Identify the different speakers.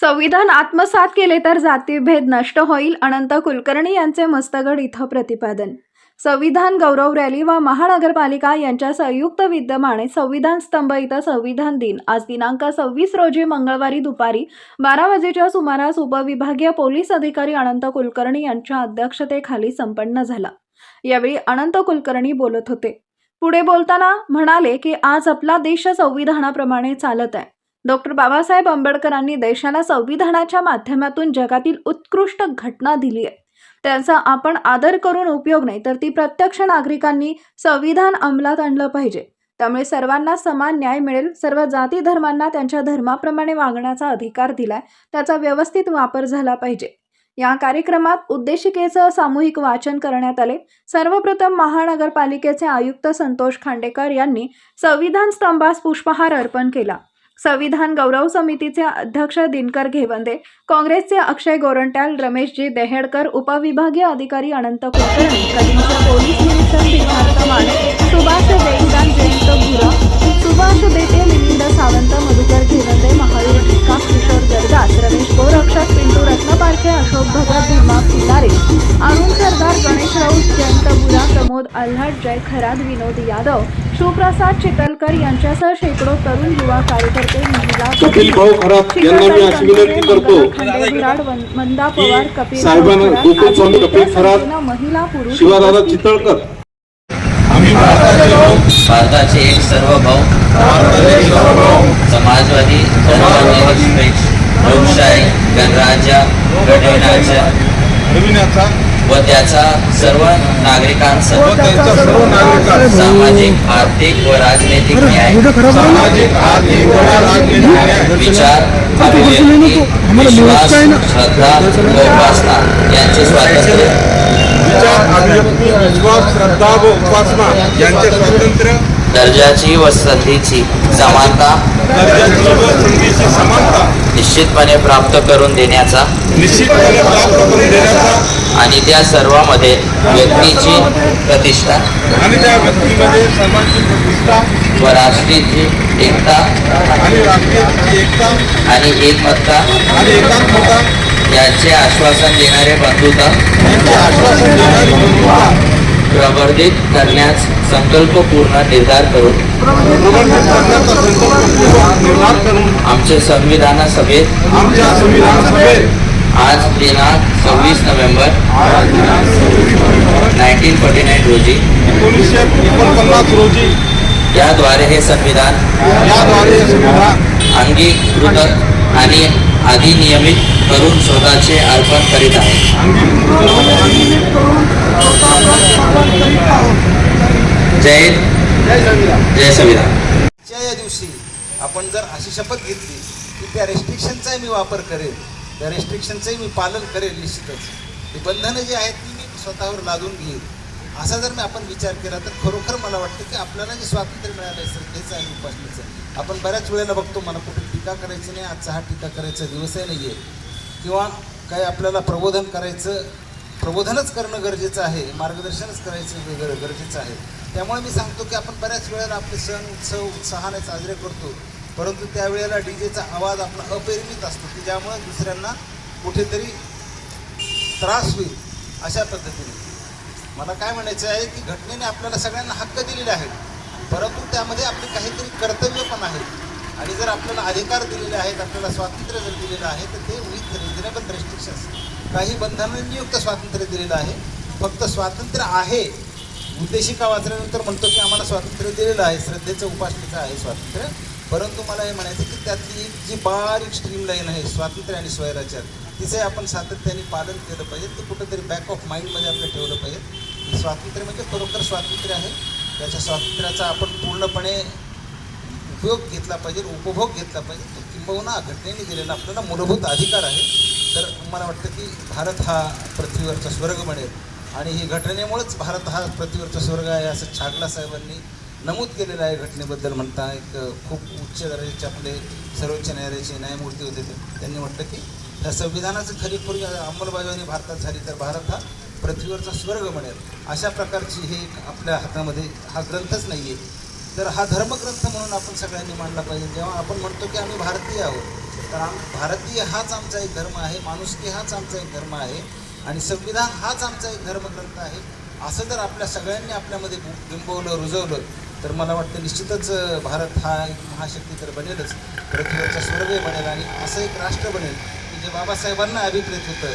Speaker 1: संविधान आत्मसात केले तर जातीभेद नष्ट होईल अनंत कुलकर्णी यांचे मस्तगड इथं प्रतिपादन. संविधान गौरव रॅली व महानगरपालिका यांच्या संयुक्त विद्यमाने संविधान स्तंभ इथं संविधान दिन. आज दिनांक सव्वीस रोजी मंगळवारी दुपारी बारा वाजेच्या सुमारास उपविभागीय पोलीस अधिकारी अनंत कुलकर्णी यांच्या अध्यक्षतेखाली संपन्न झाला. यावेळी अनंत कुलकर्णी बोलत होते. पुढे बोलताना म्हणाले की आज आपला देश संविधानाप्रमाणे चालत आहे. डॉक्टर बाबासाहेब आंबेडकरांनी देशाला संविधानाच्या माध्यमातून जगातील उत्कृष्ट घटना दिली आहे. त्यांचा आपण आदर करून उपयोग नाही तर ती प्रत्यक्ष नागरिकांनी संविधान अंमलात आणलं पाहिजे. त्यामुळे सर्वांना समान न्याय मिळेल. सर्व जाती धर्मांना त्यांच्या धर्माप्रमाणे वागण्याचा अधिकार दिलाय. त्याचा व्यवस्थित वापर झाला पाहिजे. या कार्यक्रमात उद्देशिकेचं सामूहिक वाचन करण्यात आले. सर्वप्रथम महानगरपालिकेचे आयुक्त संतोष खांडेकर यांनी संविधान स्तंभास पुष्पहार अर्पण केला. संविधान गौरव समितीचे अध्यक्ष दिनकर घेवंदे काँग्रेसचे अक्षय गोरंट्याल रमेशजी देहेडकर उपविभागीय अधिकारी अनंत कुलकर्णी कलिंगचे पोलीस निरीक्षक सिद्धार्थ माने सुभाष देईदान जयंत भुरा सुभाष देटे मिलिंद सावंत मधुकर घेवंदे महावीर टिका किशोर गरदास रमेश गोरक्षक पिंटू रत्नपारखे अशोक भगत भीमा पिल्लारे अरुण सरदार गणेश राऊत जयंत भुरा प्रमोद आल्हाट जय खराद विनोद यादव शिवप्रसाद चितलकर यांच्यासह शेकडो तरुण युवा कार्यकर्ते महिला मंदा पवार कपिल महिला पुरुष
Speaker 2: भारताचे एक सर्व भाऊ समाजवादी लोकशाही गणराज्य घडविण्याच्या व त्याचा सर्व नागरिकांसह सामाजिक आर्थिक व राजनैतिक न्याय. विचार विश्वास श्रद्धा व उपासना यांचे स्वातंत्र्य.
Speaker 3: विचार अभिव्यक्ती विश्वास श्रद्धा व उपासना यांचे स्वातंत्र्य.
Speaker 2: दर्जाची व संधीची समानता. निश्चितपणे प्राप्त करून देण्याचा.
Speaker 3: निश्चितपणे प्राप्त करून देण्याचा
Speaker 2: आणि त्या सर्वांमध्ये व्यक्तीची प्रतिष्ठा.
Speaker 3: आणि त्या व्यक्तीमध्ये सर्वांची प्रतिष्ठा.
Speaker 2: व राष्ट्रीची एकता.
Speaker 3: आणि राष्ट्रीय एकता.
Speaker 2: आणि एकमतता.
Speaker 3: आणि एकात्मता
Speaker 2: यांचे आश्वासन देणारे बंधुता.
Speaker 3: यांचे आश्वासन देणारी बंधुता.
Speaker 2: प्रवर्धित करण्यास संकल्पपूर्ण निर्धार करून.
Speaker 3: प्रबंधित करण्याचा संकल्पपूर्वक निर्धार करून.
Speaker 2: आमचे संविधान सभेत.
Speaker 3: आमच्या संविधान सभेत.
Speaker 2: आज दिनांक सव्वीस नोव्हेंबर नाईन्टीन फोर्टी नाईन रोजी.
Speaker 3: एकोणीसशे एकोणपन्नास रोजी.
Speaker 2: याद्वारे हे संविधान
Speaker 3: याद्वारे हे संविधान
Speaker 2: अंगीकृत आणि अधिनियमित करून स्वतःचे अर्पण करीत आहे. जय हिंद, जय संविधान.
Speaker 4: च्या या दिवशी आपण जर अशी शपथ घेतली की त्या रेस्ट्रिक्शनचाही मी वापर करेल त्या रेस्ट्रिक्शनचंही मी पालन करेल निश्चितच. ही बंधनं जी आहेत ती मी स्वतःवर लादून घेईल. असा जर मी आपण विचार केला तर खरोखर मला वाटतं की आपल्याला जे स्वातंत्र्य मिळालं आहे श्रद्धेचं आणि उपासनेचं आपण बऱ्याच वेळेला बघतो मला कुठे टीका करायची नाही आजचा हा टीका करायचा दिवसही नाही आहे किंवा काही आपल्याला प्रबोधन करायचं प्रबोधनच करणं गरजेचं आहे मार्गदर्शनच करायचं गर- गरजेचं आहे. त्यामुळे मी सांगतो की आपण बऱ्याच वेळेला आपले सण उत्सव उत्साहाने साजरे करतो. परंतु त्यावेळेला डी जेचा आवाज आपला अपरिमित असतो की ज्यामुळे दुसऱ्यांना कुठेतरी त्रास होईल अशा पद्धतीने. मला काय म्हणायचं आहे की घटनेने आपल्याला सगळ्यांना हक्क दिलेले आहेत परंतु त्यामध्ये आपले काहीतरी कर्तव्य पण आहेत आणि जर आपल्याला अधिकार दिलेले आहेत आपल्याला स्वातंत्र्य जर दिलेलं आहे तर ते विथ रिजनेबल रेस्ट्रिक्शन्स काही बंधनांयुक्त स्वातंत्र्य दिलेलं आहे. फक्त स्वातंत्र्य आहे. उद्देशिका वाचल्यानंतर म्हणतो की आम्हाला स्वातंत्र्य दिलेलं आहे श्रद्धेचं उपासनेचं आहे स्वातंत्र्य. परंतु मला हे म्हणायचं की त्यातली जी बारीक स्ट्रीम लाईन आहे स्वातंत्र्य आणि स्वयराज्यात तिचं आपण सातत्याने पालन केलं पाहिजे. ते कुठंतरी बॅक ऑफ माइंडमध्ये आपलं ठेवलं पाहिजे. स्वातंत्र्य म्हणजे खरोखर स्वातंत्र्य आहे. त्याच्या स्वातंत्र्याचा आपण पूर्णपणे उपयोग घेतला पाहिजे उपभोग घेतला पाहिजे. तो किंबहुना घटनेने दिलेला आपल्याला मूलभूत अधिकार आहे. तर मला वाटतं की भारत हा पृथ्वीवरचा स्वर्ग बनेल आणि ही घटनेमुळेच भारत हा पृथ्वीवरचा स्वर्ग आहे असं छागला साहेबांनी. नमूद केलेलं आहे घटनेबद्दल म्हणता एक खूप उच्च दर्जाचे आपले सर्वोच्च न्यायालयाचे न्यायमूर्ती होते त्यांनी म्हटलं की या संविधानाचं खरीपूर्वी अंमलबजावणी भारतात झाली तर भारत हा पृथ्वीवरचा स्वर्ग म्हणेल अशा प्रकारची हे आपल्या हातामध्ये हा ग्रंथच नाही आहे तर हा धर्मग्रंथ म्हणून आपण सगळ्यांनी मांडला पाहिजे. जेव्हा आपण म्हणतो की आम्ही भारतीय आहोत तर आम भारतीय हाच आमचा एक धर्म आहे माणुसकी हाच आमचा एक धर्म आहे आणि संविधान हाच आमचा एक धर्मग्रंथ आहे. असं जर आपल्या सगळ्यांनी आपल्यामध्ये बिंबवलं रुजवलं तर मला वाटतं निश्चितच भारत हा एक महाशक्ती तर बनेलच. पृथ्वीवरचा स्वर्गही बनेल आणि असं एक राष्ट्र बनेल की जे बाबासाहेबांना अभिप्रेत होतं.